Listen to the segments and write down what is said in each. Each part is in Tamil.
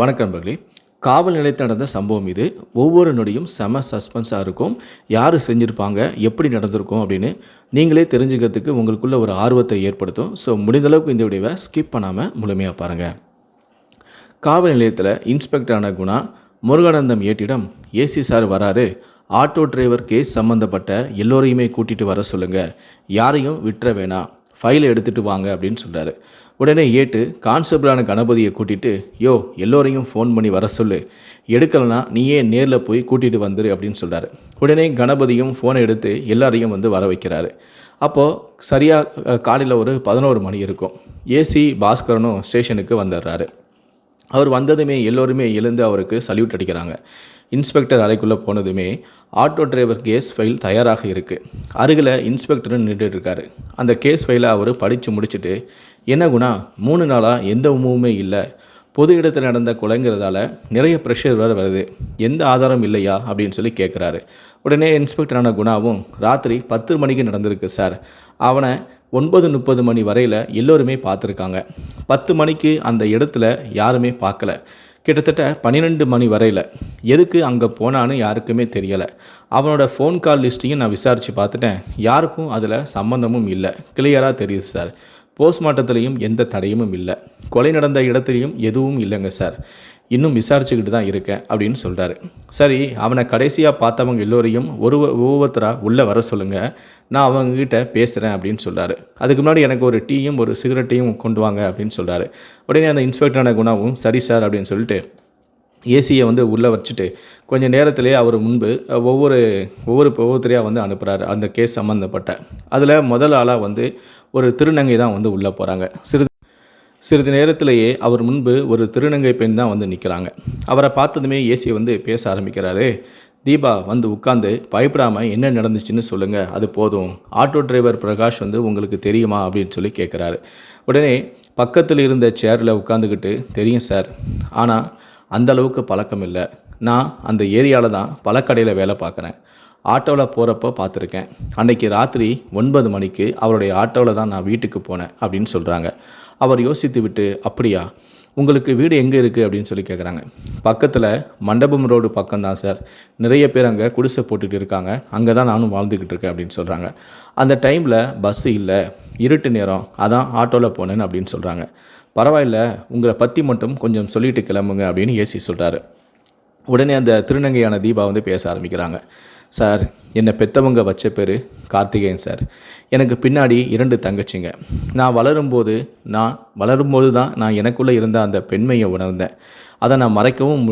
வணக்கம் நண்பர்களே. காவல் நிலையத்தில் நடந்த சம்பவம் இது. ஒவ்வொரு நொடியும் செம சஸ்பென்ஸாக இருக்கும். யார் செஞ்சுருப்பாங்க? எப்படி நடந்திருக்கும் அப்படின்னு நீங்களே தெரிஞ்சுக்கிறதுக்கு உங்களுக்குள்ள ஒரு ஆர்வத்தை ஏற்படுத்தும். ஸோ முடிந்தளவுக்கு இந்த விடைவை ஸ்கிப் பண்ணாமல் முழுமையாக பாருங்கள் காவல் நிலையத்தில் இன்ஸ்பெக்டரான குணா முருகானந்தம் ஏட்டிடம் ஏசி சார் வராரு. ஆட்டோ டிரைவர் கேஸ் சம்மந்தப்பட்ட எல்லோரையுமே கூட்டிகிட்டு வர சொல்லுங்கள் யாரையும் விட்டுற வேணாம். ஃபைலை எடுத்துகிட்டு வாங்க அப்படின்னு சொல்கிறாரு உடனே ஏட்டு கான்ஸ்டபிளான கணபதியை கூட்டிட்டு யோ எல்லோரையும் ஃபோன் பண்ணி வர சொல்லு. எடுக்கலைன்னா நீயே நேரில் போய் கூட்டிகிட்டு வந்துரு அப்படின்னு சொல்கிறாரு உடனே கணபதியும் ஃபோனை எடுத்து எல்லாரையும் வந்து வர வைக்கிறாரு. அப்போது சரியாக காலையில் ஒரு பதினோரு மணி இருக்கும். ஏசி பாஸ்கரனும் ஸ்டேஷனுக்கு வந்துடுறாரு அவர் வந்ததுமே எல்லோருமே எழுந்து அவருக்கு சல்யூட் அடிக்கிறாங்க. இன்ஸ்பெக்டர் அறைக்குள்ளே போனதுமே ஆட்டோ டிரைவர் கேஸ் ஃபைல் தயாராக இருக்குது அருகில் இன்ஸ்பெக்டரும் நின்றுட்டு இருக்காரு. அந்த கேஸ் ஃபைலை அவர் படித்து முடிச்சுட்டு என்ன குணா? மூணு நாளாக எந்த உணவுமே இல்லை. பொது இடத்தில் நடந்த கொலைங்கிறதால நிறைய ப்ரெஷர் வேறு வருது. எந்த ஆதாரம் இல்லையா? அப்படின்னு சொல்லி கேட்குறாரு உடனே இன்ஸ்பெக்டரான குணாவும் ராத்திரி பத்து மணிக்கு நடந்திருக்கு சார். அவனை ஒன்பது முப்பது மணி வரையில் எல்லோருமே பார்த்துருக்காங்க. பத்து மணிக்கு அந்த இடத்துல யாருமே பார்க்கல. கிட்டத்தட்ட பன்னிரெண்டு மணி வரையில் எதுக்கு அங்கே போனான்னு யாருக்குமே தெரியலை. அவனோட ஃபோன் கால் லிஸ்ட்டையும் நான் விசாரித்து பார்த்துட்டேன். யாருக்கும் அதில் சம்மந்தமும் இல்லை. கிளியராக தெரியுது சார். போஸ்ட்மார்ட்டத்துலேயும் எந்த தடையும் இல்லை. கொலை நடந்த இடத்துலையும் எதுவும் இல்லைங்க சார் இன்னும் விசாரிச்சுக்கிட்டு தான் இருக்கேன் அப்படின்னு சொல்கிறாரு சரி அவனை கடைசியாக பார்த்தவங்க எல்லோரையும் ஒரு ஒவ்வொருத்தராக உள்ளே வர சொல்லுங்கள் நான் அவங்கக்கிட்ட பேசுகிறேன் அப்படின்னு சொல்கிறாரு அதுக்கு முன்னாடி எனக்கு ஒரு டீயும் ஒரு சிகரெட்டையும் கொண்டு வாங்க அப்படின்னு சொல்கிறாரு உடனே அந்த இன்ஸ்பெக்டரான குணாவும் சரி சார் அப்படின்னு சொல்லிட்டு ஏசியை வந்து உள்ளே வச்சுட்டு கொஞ்சம் நேரத்திலே அவர் முன்பு ஒவ்வொரு ஒவ்வொரு ஒவ்வொருத்தரையாக வந்து அனுப்புகிறாரு அந்த கேஸ் சம்மந்தப்பட்ட அதில் முதல் ஆளாக வந்து ஒரு திருநங்கை தான் வந்து உள்ளே போகிறாங்க சிறிது சிறிது நேரத்திலேயே அவர் முன்பு ஒரு திருநங்கை பெண் தான் வந்து நிற்கிறாங்க அவரை பார்த்ததுமே ஏசி வந்து பேச ஆரம்பிக்கிறாரு. தீபா வந்து உட்காந்து பயப்படாமல் என்ன நடந்துச்சுன்னு சொல்லுங்கள் அது போதும். ஆட்டோ டிரைவர் பிரகாஷ் வந்து உங்களுக்கு தெரியுமா? அப்படின்னு சொல்லி கேட்குறாரு உடனே பக்கத்தில் இருந்த சேரில் உட்காந்துக்கிட்டு தெரியும் சார். ஆனால் அந்த அளவுக்கு பழக்கம் இல்லை. நான் அந்த ஏரியாவில் தான் பழக்கடையில் வேலை பார்க்குறேன். ஆட்டோவில் போகிறப்ப பார்த்துருக்கேன். அன்னைக்கு ராத்திரி ஒன்பது மணிக்கு அவருடைய ஆட்டோவில் தான் நான் வீட்டுக்கு போனேன் அப்படின்னு சொல்கிறாங்க அவர் யோசித்து விட்டு அப்படியா? உங்களுக்கு வீடு எங்கே இருக்குது அப்படின்னு சொல்லி கேட்குறாங்க பக்கத்தில் மண்டபம் ரோடு பக்கம் தான் சார். நிறைய பேர் அங்கே குடிசை போட்டுக்கிட்டு இருக்காங்க. அங்கே தான் நானும் வாழ்ந்துக்கிட்டு இருக்கேன் அப்படின்னு சொல்கிறாங்க அந்த டைமில் பஸ்ஸு இல்லை. இருட்டு நேரம். அதான் ஆட்டோவில் போனேன் அப்படின்னு சொல்கிறாங்க பரவாயில்ல. உங்களை பற்றி மட்டும் கொஞ்சம் சொல்லிட்டு கிளம்புங்க அப்படின்னு ஏசி சொல்கிறாரு உடனே அந்த திருநங்கையான தீபா வந்து பேச ஆரம்பிக்கிறாங்க. சார் என்னை பெத்தவங்க வச்ச பேர் கார்த்திகேயன் சார். எனக்கு பின்னாடி இரண்டு தங்கச்சிங்க. நான் வளரும்போது நான் வளரும்போது தான் நான் எனக்குள்ளே இருந்த அந்த பெண்மையை உணர்ந்தேன். அதை நான் மறைக்கவும்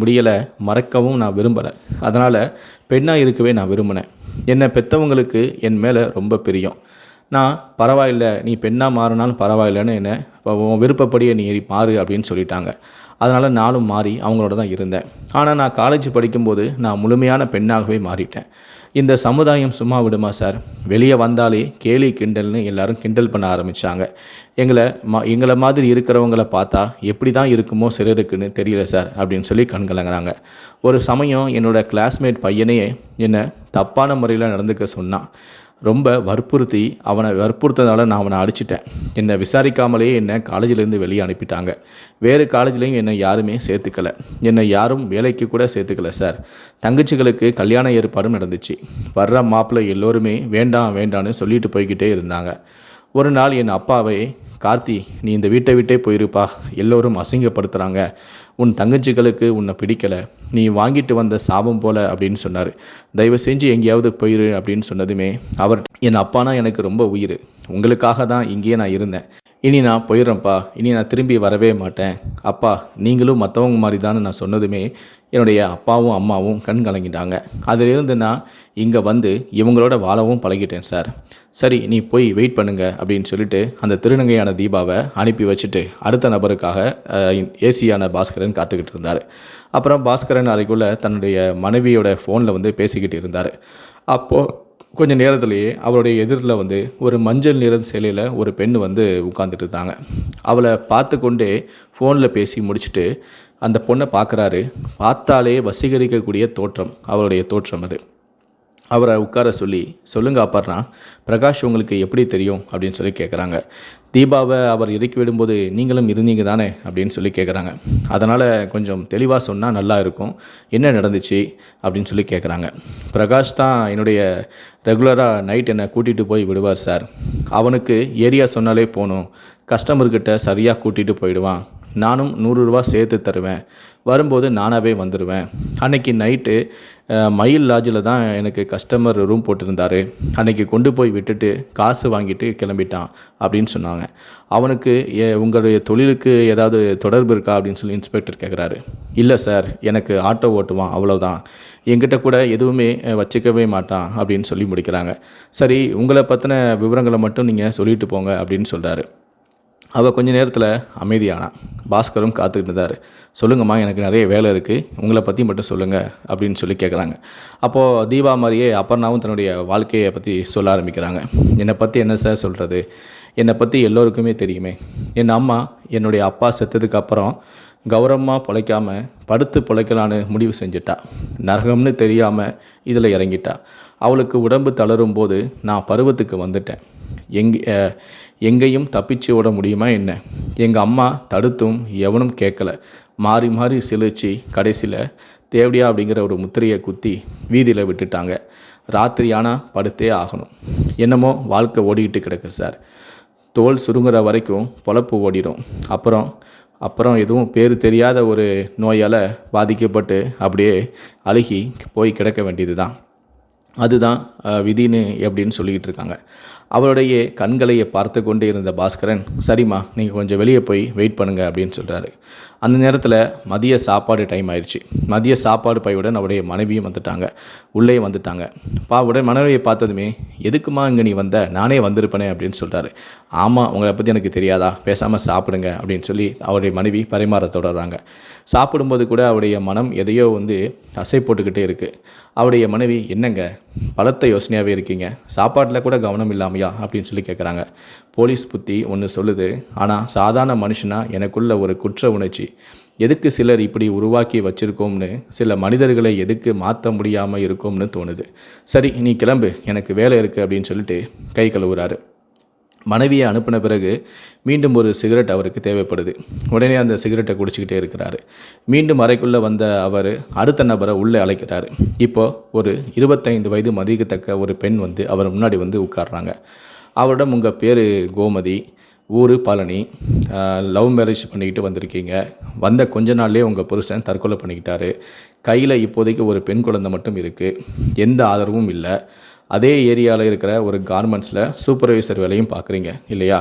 முடியலை மறைக்கவும் நான் விரும்பலை. அதனால் பெண்ணாக இருக்கவே நான் விரும்பினேன். என்னை பெற்றவங்களுக்கு என் மேலே ரொம்ப பிரியம். நான் பரவாயில்ல நீ பெண்ணாக மாறினாலும் பரவாயில்லன்னு என்ன உன் விருப்பப்படியே நீ மாறு அப்படின்னு சொல்லிட்டாங்க. அதனால் நானும் மாறி அவங்களோட தான் இருந்தேன். ஆனால் நான் காலேஜ் படிக்கும்போது நான் முழுமையான பெண்ணாகவே மாறிட்டேன். இந்த சமுதாயம் சும்மா விடுமா சார் வெளியே வந்தாலே கேலி கிண்டல்னு எல்லாரும் கிண்டல் பண்ண ஆரம்பித்தாங்க எங்களை மா எங்களை மாதிரி இருக்கிறவங்கள பார்த்தா எப்படி தான் இருக்குமோ சிலருக்குன்னு தெரியல சார் அப்படின்னு சொல்லி கண்கலங்குறாங்க ஒரு சமயம் என்னோடய கிளாஸ்மேட் பையனையே என்னை தப்பான முறையில் நடந்துக்க சொன்னான். ரொம்ப வற்புறுத்தி அவனை வற்புறுத்ததால் நான் அவனை அடிச்சிட்டேன். என்னை விசாரிக்காமலேயே என்னை காலேஜிலேருந்து வெளியே அனுப்பிட்டாங்க. வேறு காலேஜ்லேயும் என்னை யாருமே சேர்த்துக்கல. என்னை யாரும் வேலைக்கு கூட சேர்த்துக்கல சார். தங்கச்சிகளுக்கு கல்யாண ஏற்பாடும் நடந்துச்சு. வர்ற மாப்பிள்ளை எல்லோருமே வேண்டாம் வேண்டான்னு சொல்லிட்டு போய்கிட்டே இருந்தாங்க. ஒரு நாள் என் அப்பாவை கார்த்தி நீ இந்த வீட்டை விட்டே போயிருப்பா. எல்லோரும் அசிங்கப்படுத்துகிறாங்க உன் தங்கச்சிகளுக்கு உன்னை பிடிக்கலை. நீ வாங்கிட்டு வந்த சாபம் போல அப்படின்னு சொன்னார். தயவு செஞ்சு எங்கேயாவது போயிரு அப்படின்னு சொன்னதுமே அவர் என் அப்பானா எனக்கு ரொம்ப உயிர். உங்களுக்காக தான் இங்கேயே நான் இருந்தேன். இனி நான் போயிடுறேன்ப்பா. இனி நான் திரும்பி வரவே மாட்டேன். அப்பா நீங்களும் மற்றவங்க மாதிரி தான் நான் சொன்னதுமே என்னுடைய அப்பாவும் அம்மாவும் கண் கலங்கிட்டாங்க. அதிலிருந்து நான் இங்கே வந்து இவங்களோட வாழவும் பழகிட்டேன் சார். சரி நீ போய் வெயிட் பண்ணுங்க அப்படின்னு சொல்லிட்டு அந்த திருநங்கையான தீபாவை அனுப்பி வச்சுட்டு அடுத்த நபருக்காக ஏசியான பாஸ்கரன் காத்துக்கிட்டு இருந்தார். அப்புறம் பாஸ்கரன் அறைக்குள்ளே தன்னுடைய மனைவியோட ஃபோனில் வந்து பேசிக்கிட்டு இருந்தார். அப்போது கொஞ்ச நேரத்திலேயே அவருடைய எதிரில் வந்து ஒரு மஞ்சள் நிறம் சிலையில் ஒரு பெண் வந்து உட்காந்துட்டு இருந்தாங்க. அவளை பார்த்து கொண்டே ஃபோனில் பேசி முடிச்சுட்டு அந்த பொண்ணை பார்க்குறாரு. பார்த்தாலே வசீகரிக்கக்கூடிய தோற்றம் அவளுடைய தோற்றம் அது. அவரை உட்கார சொல்லி சொல்லுங்க அப்பார்னா பிரகாஷ் உங்களுக்கு எப்படி தெரியும்? அப்படின்னு சொல்லி கேட்குறாங்க தீபாவை அவர் இறக்கி விடும்போது நீங்களும் இருந்தீங்க தானே? அப்படின்னு சொல்லி கேட்குறாங்க அதனால் கொஞ்சம் தெளிவாக சொன்னால் நல்லா இருக்கும். என்ன நடந்துச்சு? அப்படின்னு சொல்லி கேட்குறாங்க பிரகாஷ் தான் என்னுடைய ரெகுலராக நைட் என்னை கூட்டிகிட்டு போய் விடுவார் சார். அவனுக்கு ஏரியா சொன்னாலே போகணும் கஸ்டமர்கிட்ட சரியாக கூட்டிகிட்டு போயிடுவான். நானும் நூறுரூவா சேர்த்து தருவேன். வரும்போது நானாகவே வந்துடுவேன் அன்னைக்கு நைட்டு மயில் லாட்ஜில் தான் எனக்கு கஸ்டமர் ரூம் போட்டிருந்தாரு. அன்னைக்கு கொண்டு போய் விட்டுட்டு காசு வாங்கிட்டு கிளம்பிட்டான் அப்படின்னு சொன்னாங்க. அவனுக்கு ஏ உங்களுடைய தொழிலுக்கு ஏதாவது தொடர்பு இருக்கா? அப்படின்னு சொல்லி இன்ஸ்பெக்டர் கேட்குறாரு இல்லை சார் எனக்கு ஆட்டோ ஓட்டுவான். அவ்வளோதான் எங்கிட்ட கூட எதுவுமே வச்சுக்கவே மாட்டான். அப்படின்னு சொல்லி முடிக்கிறாங்க. சரி உங்களை பற்றின விவரங்களை மட்டும் நீங்கள் சொல்லிட்டு போங்க. அப்படின்னு சொல்கிறாரு அவள் கொஞ்ச நேரத்தில் அமைதியானான் பாஸ்கரும் காத்துக்கிட்டு இருந்தார். சொல்லுங்கம்மா எனக்கு நிறைய வேலை இருக்குது உங்களை பற்றி மட்டும் சொல்லுங்கள் அப்படின்னு சொல்லி கேட்குறாங்க அப்போது தீபா மாதிரியே அபர்ணாவும் தன்னுடைய வாழ்க்கையை பற்றி சொல்ல ஆரம்பிக்கிறாங்க. என்னை பற்றி என்ன சார் சொல்கிறது என்னை பற்றி எல்லோருக்குமே தெரியுமே. என் அம்மா என்னுடைய அப்பா செத்ததுக்கு அப்புறம் கௌரவமாக பிழைக்காமல் படுத்து பிழைக்கலான்னு முடிவு செஞ்சுட்டா. நரகம்னு தெரியாமல் இதில் இறங்கிட்டா. அவளுக்கு உடம்பு தளரும் போது நான் பருவத்துக்கு வந்துட்டேன். எங்கே எங்கேயும் தப்பிச்சு விட முடியுமா என்ன? எங்கள் அம்மா தடுத்தும் எவனும் கேட்கல. மாறி மாறி சிலிச்சு கடைசியில் தேவடியா அப்படிங்கிற ஒரு முத்திரையை குத்தி வீதியில் விட்டுட்டாங்க. ராத்திரி ஆனால் படுத்தே ஆகணும். என்னமோ வாழ்க்கை ஓடிக்கிட்டு கிடக்கு சார். தோல் சுருங்குற வரைக்கும் பொழப்பு ஓடிடும். அப்புறம் அப்புறம் எதுவும் பேர் தெரியாத ஒரு நோயால் பாதிக்கப்பட்டு அப்படியே அழுகி போய் கிடக்க வேண்டியது தான் அதுதான் விதின்னு எப்படின்னு சொல்லிக்கிட்டு இருக்காங்க. அவளுடைய கண்களையே பார்த்து கொண்டு இருந்த பாஸ்கரன் சரிம்மா நீங்கள் கொஞ்சம் வெளியே போய் வெயிட் பண்ணுங்க அப்படின்னு சொல்கிறாரு அந்த நேரத்தில் மதிய சாப்பாடு டைம் ஆயிடுச்சு மதிய சாப்பாடு பையுடன் அவருடைய மனைவியும் வந்துட்டாங்க. உள்ளே வந்துட்டாங்க. பாவுடன் மனைவியை பார்த்ததுமே எதுக்குமா இங்கே நீ வந்த? நானே வந்திருப்பேனே அப்படின்னு சொல்கிறாரு ஆமாம் உங்களை பற்றி எனக்கு தெரியாதா? பேசாமல் சாப்பிடுங்க அப்படின்னு சொல்லி அவருடைய மனைவி பரிமாற தொடர்றாங்க. சாப்பிடும்போது கூட அவருடைய மனம் எதையோ வந்து அசை போட்டுக்கிட்டே இருக்குது அவருடைய மனைவி என்னங்க? பலத்த யோசனையாகவே இருக்கீங்க. சாப்பாட்டில் கூட கவனம் இல்லாமையா? அப்படின்னு சொல்லி கேட்குறாங்க போலீஸ் புத்தி ஒன்று சொல்லுது. ஆனால் சாதாரண மனுஷனா எனக்குள்ள ஒரு குற்ற உணர்ச்சி எதுக்கு சிலர் இப்படி உருவாக்கி வச்சுருக்கோம்னு சில மனிதர்களை எதுக்கு மாற்ற முடியாமல் இருக்கோம்னு தோணுது. சரி நீ கிளம்பு எனக்கு வேலை இருக்குது அப்படின்னு சொல்லிட்டு கை கழுவுறாரு. மனைவியை அனுப்பின பிறகு மீண்டும் ஒரு சிகரெட் அவருக்கு தேவைப்படுது. உடனே அந்த சிகரெட்டை குடிச்சிக்கிட்டே இருக்கிறாரு. மீண்டும் அறைக்குள்ளே வந்த அவர் அடுத்த நபரை உள்ளே அழைக்கிறாரு. இப்போது ஒரு இருபத்தைந்து வயது மதிக்கத்தக்க ஒரு பெண் வந்து அவர் முன்னாடி வந்து உட்கார்றாங்க. அவரிடம் உங்கள் பேர் கோமதி ஊர் பழனி லவ் மேரேஜ் பண்ணிக்கிட்டு வந்திருக்கீங்க. வந்த கொஞ்ச நாள்லேயே உங்கள் புருஷன் தற்கொலை பண்ணிக்கிட்டாரு. கையில் இப்போதைக்கு ஒரு பெண் குழந்தை மட்டும் இருக்குது எந்த ஆதரவும் இல்லை. அதே ஏரியாவில் இருக்கிற ஒரு கார்மெண்ட்ஸில் சூப்பர்வைசர் வேலையும் பார்க்குறீங்க இல்லையா?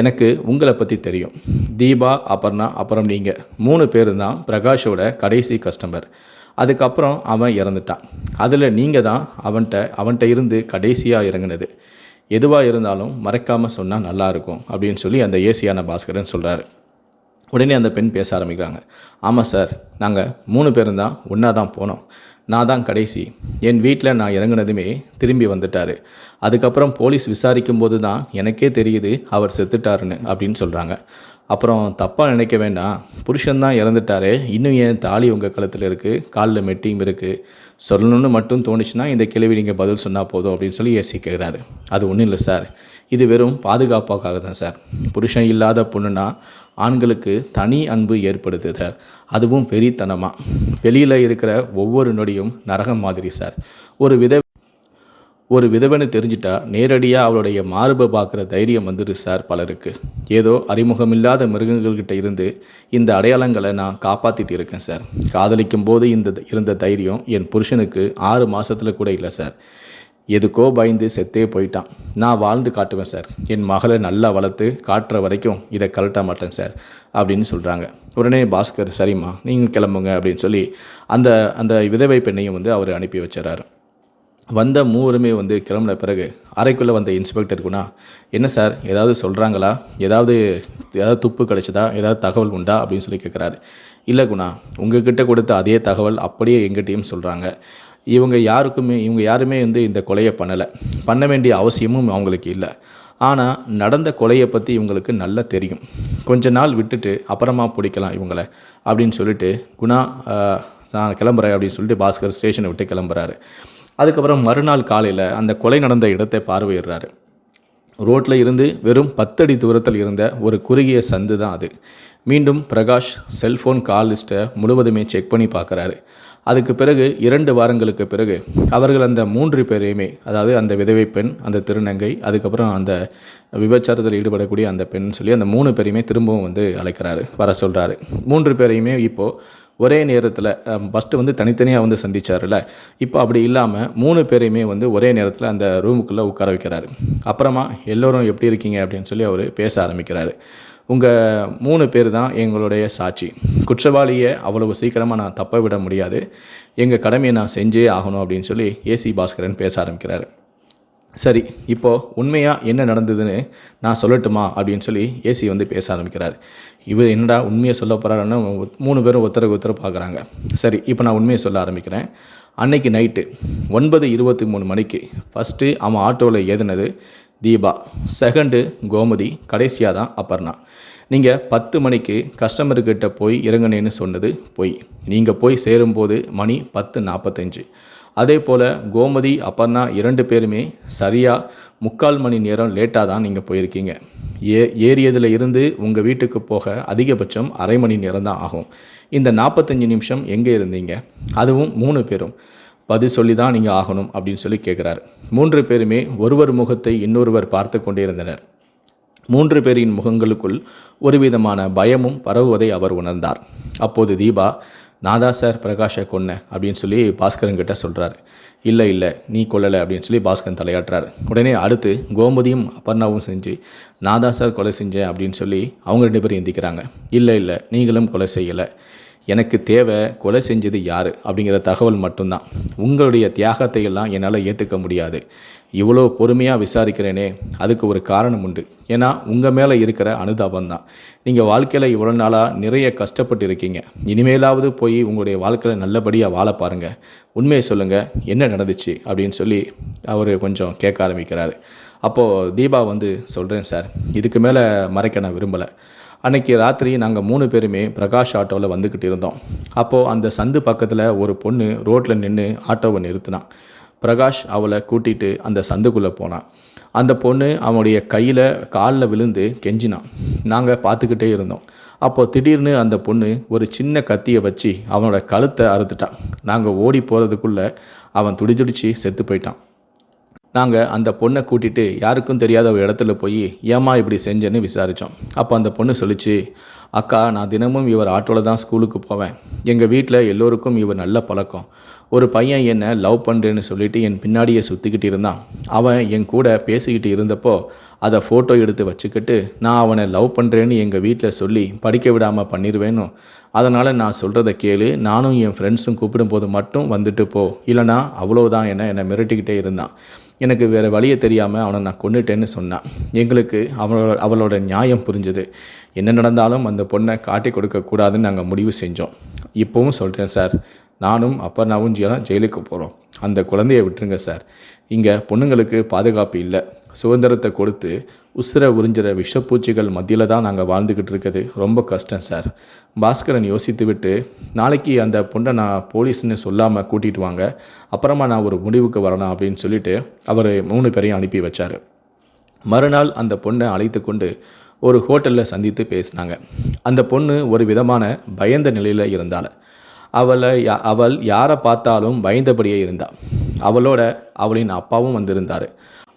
எனக்கு உங்களை பற்றி தெரியும். தீபா அபர்ணா அப்புறம் நீங்கள் மூணு பேர் தான் பிரகாஷோட கடைசி கஸ்டமர் அதுக்கப்புறம் அவன் இறந்துட்டான். அதில் நீங்கள் தான் அவன்கிட்ட அவன்கிட்ட இருந்து கடைசியாக இறங்குனது. எதுவாக இருந்தாலும் மறைக்காமல் சொன்னால் நல்லாயிருக்கும் அப்படின்னு சொல்லி அந்த ஏசியான பாஸ்கரன் சொல்கிறாரு உடனே அந்த பெண் பேச ஆரம்பிக்கிறாங்க. ஆமாம் சார் நாங்கள் மூணு பேரும் தான் ஒன்றா தான் போனோம். நான் தான் கடைசி. என் வீட்டில் நான் இறங்குனதுமே திரும்பி வந்துட்டார். அதுக்கப்புறம் போலீஸ் விசாரிக்கும் போது தான் எனக்கே தெரியுது அவர் செத்துட்டாருன்னு அப்படின்னு சொல்கிறாங்க அப்புறம் தப்பாக நினைக்க வேண்டாம். புருஷன் தான் இறந்துட்டாரு. இன்னும் ஏன் தாலி உங்கள் கழுத்தில் இருக்குது காலில் மெட்டியும் இருக்குது சொல்லணும்னு மட்டும் தோணுச்சுன்னா இந்த கேள்வி நீங்கள் பதில் சொன்னால் போதும் அப்படின்னு சொல்லி ஏசி கேட்குறாரு அது ஒன்றும் இல்லை சார். இது வெறும் பாதுகாப்பாக தான் சார். புருஷன் இல்லாத பொண்ணுனா ஆண்களுக்கு தனி அன்பு ஏற்படுது சார். அதுவும் வெறித்தனமாக வெளியில் இருக்கிற ஒவ்வொரு நொடியும் நரகம் மாதிரி சார். ஒரு வித ஒரு விதவைன்னு தெரிஞ்சிட்டா நேரடியாக அவளுடைய மார்பை பார்க்குற தைரியம் வந்துடுது சார் பலருக்கு. ஏதோ அறிமுகமில்லாத மிருகங்கள்கிட்ட இருந்து இந்த அடையாளங்களை நான் காப்பாற்றிட்டு இருக்கேன் சார். காதலிக்கும் போது இந்த இருந்த தைரியம் என் புருஷனுக்கு ஆறு மாதத்தில் கூட இல்லை சார். எதுக்கோ பயந்து செத்தே போயிட்டான். நான் வாழ்ந்து காட்டுவேன் சார். என் மகளை நல்லா வளர்த்து காட்டுற வரைக்கும் இதை கலட்ட மாட்டேன் சார் அப்படின்னு சொல்கிறாங்க உடனே பாஸ்கர் சரிம்மா நீங்கள் கிளம்புங்க அப்படின்னு சொல்லி அந்த அந்த விதவை பெண்ணையும் வந்து அவர் அனுப்பி வச்சிடறாரு. வந்த மூவருமே வந்து கிளம்பின பிறகு அறைக்குள்ளே வந்த இன்ஸ்பெக்டர் குணா என்ன சார் ஏதாவது சொல்கிறாங்களா ஏதாவது ஏதாவது துப்பு கிடச்சதா? ஏதாவது தகவல் உண்டா? அப்படின்னு சொல்லி கேட்குறாரு இல்லை குணா உங்ககிட்ட கொடுத்த அதே தகவல் அப்படியே எங்கிட்டையும் சொல்கிறாங்க இவங்க யாருக்குமே இவங்க யாருமே வந்து இந்த கொலையை பண்ணலை. பண்ண வேண்டிய அவசியமும் அவங்களுக்கு இல்லை. ஆனால் நடந்த கொலையை பற்றி இவங்களுக்கு நல்லா தெரியும். கொஞ்ச நாள் விட்டுட்டு அப்புறமா பிடிக்கலாம் இவங்கள அப்படின்னு சொல்லிட்டு குணா நான் கிளம்புறேன் அப்படின்னு சொல்லிட்டு பாஸ்கர் ஸ்டேஷனை விட்டு கிளம்புறாரு. அதுக்கப்புறம் மறுநாள் காலையில் அந்த கொலை நடந்த இடத்தை பார்வையிடுறாரு. ரோட்டில் இருந்து வெறும் பத்தடி தூரத்தில் இருந்த ஒரு குறுகிய சந்து தான் அது. மீண்டும் பிரகாஷ் செல்ஃபோன் கால் லிஸ்ட்டை முழுவதுமே செக் பண்ணி பார்க்குறாரு. அதுக்கு பிறகு இரண்டு வாரங்களுக்கு பிறகு அவர்கள் அந்த மூன்று பேரையுமே அதாவது அந்த விதவை பெண் அந்த திருநங்கை அதுக்கப்புறம் அந்த விபச்சாரத்தில் ஈடுபடக்கூடிய அந்த பெண் சொல்லி அந்த மூணு பேரையுமே திரும்பவும் வந்து அழைக்கிறாரு வர சொல்கிறாரு மூன்று பேரையுமே இப்போது ஒரே நேரத்தில் ஃபஸ்ட்டு வந்து தனித்தனியாக வந்து சந்திச்சார்ல இப்போ அப்படி இல்லாமல் மூணு பேரையுமே வந்து ஒரே நேரத்தில் அந்த ரூமுக்குள்ளே உட்கார வைக்கிறாரு. அப்புறமா எல்லோரும் எப்படி இருக்கீங்க? அப்படின்னு சொல்லி அவர் பேச ஆரம்பிக்கிறாரு. உங்கள் மூணு பேர் தான் எங்களுடைய சாட்சி. குற்றவாளியை அவ்வளவு சீக்கிரமாக நான் தப்ப விட முடியாது. எங்கள் கடமையை நான் செஞ்சே ஆகணும் அப்படின்னு சொல்லி ஏசி பாஸ்கரன் பேச ஆரம்பிக்கிறாரு. சரி இப்போது உண்மையாக என்ன நடந்ததுன்னு நான் சொல்லட்டுமா அப்படின்னு சொல்லி ஏசி வந்து பேச ஆரம்பிக்கிறார். இவர் என்னடா உண்மையை சொல்ல போகிறாருன்னு மூணு பேரும் ஒருத்தருக்கு ஒருத்தர் பார்க்குறாங்க. சரி இப்போ நான் உண்மையை சொல்ல ஆரம்பிக்கிறேன். அன்னைக்கு நைட்டு ஒன்பது இருபத்தி மூணு மணிக்கு ஃபஸ்ட்டு அவன் ஆட்டோவில் ஏதுனது தீபா. செகண்டு கோமதி கடைசியாக தான் அப்பர்ணா நீங்கள் பத்து மணிக்கு கஸ்டமர்கிட்ட போய் இறங்குனேன்னு சொன்னது பொய். நீங்கள் போய் சேரும்போது மணி பத்து நாற்பத்தஞ்சு அதே போல் கோமதி அப்பர்ணா இரண்டு பேருமே சரியாக முக்கால் மணி நேரம் லேட்டாக தான் நீங்கள் போயிருக்கீங்க. ஏ ஏறியதில் இருந்து உங்கள் வீட்டுக்கு போக அதிகபட்சம் அரை மணி நேரம் தான் ஆகும். இந்த நாற்பத்தஞ்சு நிமிஷம் எங்கே இருந்தீங்க? அதுவும் மூணு பேரும். பதில் சொல்லி தான் நீங்கள் ஆகணும் அப்படின்னு சொல்லி கேட்குறாரு மூன்று பேருமே ஒருவர் முகத்தை இன்னொருவர் பார்த்து கொண்டிருந்தனர். மூன்று பேரின் முகங்களுக்குள் ஒரு விதமான பயமும் பரவுவதை அவர் உணர்ந்தார். அப்போது தீபா நாதா சார் பிரகாஷை கொன்னேன் அப்படின்னு சொல்லி பாஸ்கரன் கிட்ட சொல்கிறாரு இல்லை இல்லை நீ கொல்லலை அப்படின்னு சொல்லி பாஸ்கரன் தலையாட்டுறாரு. உடனே அடுத்து கோமதியும் அபர்ணாவும் செஞ்சு நாதா சார் கொலை செஞ்சேன் அப்படின்னு சொல்லி அவங்க ரெண்டு பேரும் எந்திக்கிறாங்க. இல்லை இல்லை நீங்களும் கொலை செய்யலை. எனக்கு தேவை கொலை செஞ்சது யார் அப்படிங்கிற தகவல் மட்டும்தான். உங்களுடைய தியாகத்தை எல்லாம் என்னால் ஏற்றுக்க முடியாது. இவ்வளோ பொறுமையாக விசாரிக்கிறேனே அதுக்கு ஒரு காரணம் உண்டு. ஏன்னா உங்கள் மேலே இருக்கிற அனுதாபம் தான். நீங்கள் வாழ்க்கையில் இவ்வளோ நாளாக நிறைய கஷ்டப்பட்டு இருக்கீங்க. இனிமேலாவது போய் உங்களுடைய வாழ்க்கையில் நல்லபடியாக வாழ பாருங்கள் உண்மையை சொல்லுங்கள் என்ன நடந்துச்சு அப்படின்னு சொல்லி அவர் கொஞ்சம் கேட்க ஆரம்பிக்கிறாரு. அப்போது தீபா வந்து சொல்கிறேன் சார். இதுக்கு மேலே மறைக்க நான் விரும்பலை. அன்னைக்கு ராத்திரி நாங்கள் மூணு பேருமே பிரகாஷ் ஆட்டோவில் வந்துக்கிட்டு இருந்தோம். அப்போது அந்த சந்து பக்கத்தில் ஒரு பொண்ணு ரோட்டில் நின்று ஆட்டோவை நிறுத்தினான் பிரகாஷ் அவளை கூட்டிகிட்டு அந்த சந்துக்குள்ளே போனான். அந்த பொண்ணு அவனுடைய கையில் காலில் விழுந்து கெஞ்சினான். நாங்கள் பார்த்துக்கிட்டே இருந்தோம். அப்போது திடீர்னு அந்த பொண்ணு ஒரு சின்ன கத்தியை வச்சு அவனோட கழுத்தை அறுத்துட்டான் நாங்கள் ஓடி போகிறதுக்குள்ளே அவன் துடிதுடிச்சு செத்து போயிட்டான். நாங்கள் அந்த பொண்ணை கூட்டிகிட்டு யாருக்கும் தெரியாத ஒரு இடத்துல போய் ஏமா இப்படி செஞ்சேன்னு விசாரித்தோம் அப்போ அந்த பொண்ணு சொல்லிச்சு அக்கா நான் தினமும் இவர் ஆட்டோவில் தான் ஸ்கூலுக்கு போவேன். எங்கள் வீட்டில் எல்லோருக்கும் இவர் நல்ல பழக்கம். ஒரு பையன் என்னை லவ் பண்ணுறேன்னு சொல்லிட்டு என் பின்னாடியே சுற்றிக்கிட்டு இருந்தான். அவன் என் கூட பேசிக்கிட்டு இருந்தப்போ அதை ஃபோட்டோ எடுத்து வச்சுக்கிட்டு நான் அவனை லவ் பண்ணுறேன்னு எங்கள் வீட்டில் சொல்லி படிக்க விடாமல் பண்ணிடுவேனும் அதனால் நான் சொல்கிறத கேளு. நானும் என் ஃப்ரெண்ட்ஸும் கூப்பிடும்போது மட்டும் வந்துட்டு போ. இல்லைனா அவ்வளோதான் என்ன என்னை மிரட்டிக்கிட்டே இருந்தான். எனக்கு வேறு வழியை தெரியாமல் அவனை நான் கொண்டுட்டேன்னு சொன்னான். எங்களுக்கு அவளோட அவளோட நியாயம் புரிஞ்சுது. என்ன நடந்தாலும் அந்த பொண்ணை காட்டி கொடுக்கக்கூடாதுன்னு நாங்கள் முடிவு செஞ்சோம். இப்போவும் சொல்கிறேன் சார். நானும் அப்பர்ணாவும் ஜியெல்லாம் ஜெயிலுக்கு போகிறோம் அந்த குழந்தைய விட்டுருங்க சார். இங்கே பொண்ணுங்களுக்கு பாதுகாப்பு இல்லை. சுதந்திரத்தை கொடுத்து உசுரை உறிஞ்சிற விஷப்பூச்சிகள் மத்தியில் தான் நாங்கள் வாழ்ந்துக்கிட்டு இருக்கிறது ரொம்ப கஷ்டம் சார். பாஸ்கரன் யோசித்து விட்டு நாளைக்கு அந்த பொண்ணை நான் போலீஸ்னு சொல்லாமல் கூட்டிகிட்டு வாங்க. அப்புறமா நான் ஒரு முடிவுக்கு வரணும் அப்படின்னு சொல்லிட்டு அவர் மூணு பேரையும் அனுப்பி வச்சார். மறுநாள் அந்த பொண்ணை அழைத்து கொண்டு ஒரு ஹோட்டலில் சந்தித்து பேசினாங்க. அந்த பொண்ணு ஒரு விதமான பயந்த நிலையில் இருந்தாள். அவளை யா- அவள் யாரை பார்த்தாலும் பயந்தபடியே இருந்தாள் அவளோட அவளின் அப்பாவும் வந்திருந்தார்.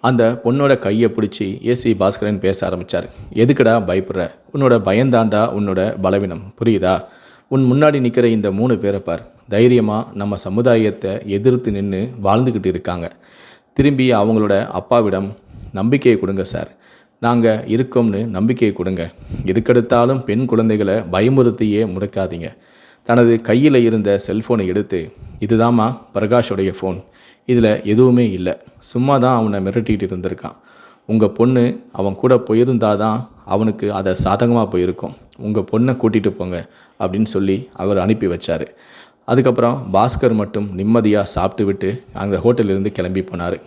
அந்த பொண்ணோட கையை பிடிச்சி ஏசி பாஸ்கரன் பேச ஆரம்பித்தார் எதுக்குடா பயப்படுற? உன்னோட பயந்தாண்டா உன்னோட பலவீனம். புரியுதா? உன் முன்னாடி நிற்கிற இந்த மூணு பேரை பார். தைரியமாக நம்ம சமுதாயத்தை எதிர்த்து நின்று வாழ்ந்துக்கிட்டு இருக்காங்க. திரும்பி அவங்களோட அப்பாவிடம் நம்பிக்கையை கொடுங்க சார். நாங்கள் இருக்கோம்னு நம்பிக்கையை கொடுங்க. எதுக்கெடுத்தாலும் பெண் குழந்தைகளை பயமுறுத்தியே முடக்காதீங்க. தனது கையில் இருந்த செல்ஃபோனை எடுத்து இதுதாம்மா பிரகாஷோடைய ஃபோன் இதில் எதுவுமே இல்லை. சும்மா தான் அவனை மிரட்டிகிட்டு இருந்திருக்கான். உங்கள் பொண்ணு அவன் கூட போயிருந்தாதான் அவனுக்கு அதை சாதகமாக போயிருக்கும். உங்கள் பொண்ணை கூட்டிகிட்டு போங்க அப்படின்னு சொல்லி அவர் அனுப்பி வச்சார். அதுக்கப்புறம் பாஸ்கர் மட்டும் நிம்மதியாக சாப்பிட்டு விட்டு அந்த ஹோட்டலிருந்து கிளம்பி போனார்.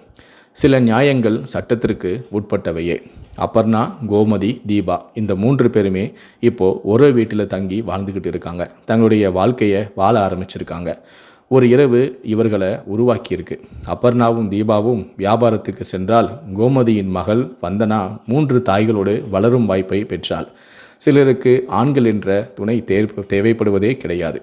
சில நியாயங்கள் சட்டத்திற்கு உட்பட்டவையே. அப்பர்ணா கோமதி தீபா இந்த மூன்று பேருமே இப்போது ஒரே வீட்டில் தங்கி வாழ்ந்துக்கிட்டு இருக்காங்க. தங்களுடைய வாழ்க்கையை வாழ ஆரம்பிச்சிருக்காங்க. ஒரு இரவு இவர்களை உருவாக்கியிருக்கு. அப்பர்ணாவும் தீபாவும் வியாபாரத்துக்கு சென்றால் கோமதியின் மகள் வந்தனா மூன்று தாய்களோடு வளரும் வாய்ப்பை பெற்றாள். சிலருக்கு ஆண்கள் என்ற துணை தேர்வு தேவைப்படுவதே கிடையாது.